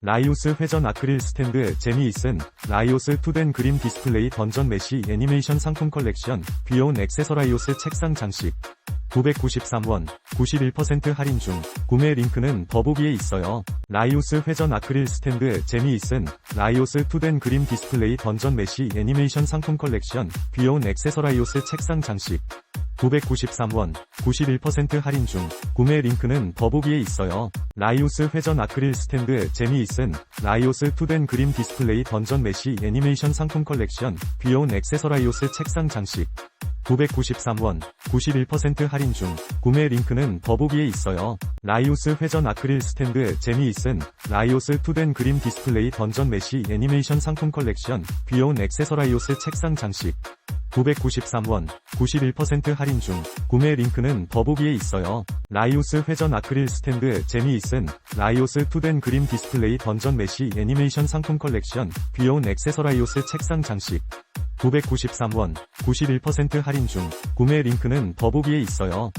라이오스 회전 아크릴 스탠드 재미있은 라이오스 투덴 그림 디스플레이 던전 메시 애니메이션 상품 컬렉션 귀여운 액세서라이오스 책상 장식 993원 91% 할인 중 구매 링크는 더보기에 있어요. 라이오스 회전 아크릴 스탠드 재미있은 라이오스 투덴 그림 디스플레이 던전 메시 애니메이션 상품 컬렉션 귀여운 액세서라이오스 책상 장식 993원 91% 할인 중 구매 링크는 더보기에 있어요. 라이오스 회전 아크릴 스탠드 재미있은 라이오스 투덴 그림 디스플레이 던전 메시 애니메이션 상품 컬렉션 귀여운 액세서라이오스 책상 장식 993원 91% 할인 중 구매 링크는 더보기에 있어요. 라이오스 회전 아크릴 스탠드 재미있은 라이오스 투덴 그림 디스플레이 던전 메시 애니메이션 상품 컬렉션 귀여운 액세서라이오스 책상 장식 993원 91% 할인 중 구매 링크는 더보기에 있어요. 라이오스 회전 아크릴 스탠드 재미있은 라이오스 투덴 그림 디스플레이 던전 메시 애니메이션 상품 컬렉션 귀여운 액세서라이오스 책상 장식 993원 91% 할인 중 구매 링크는 더보기에 있어요.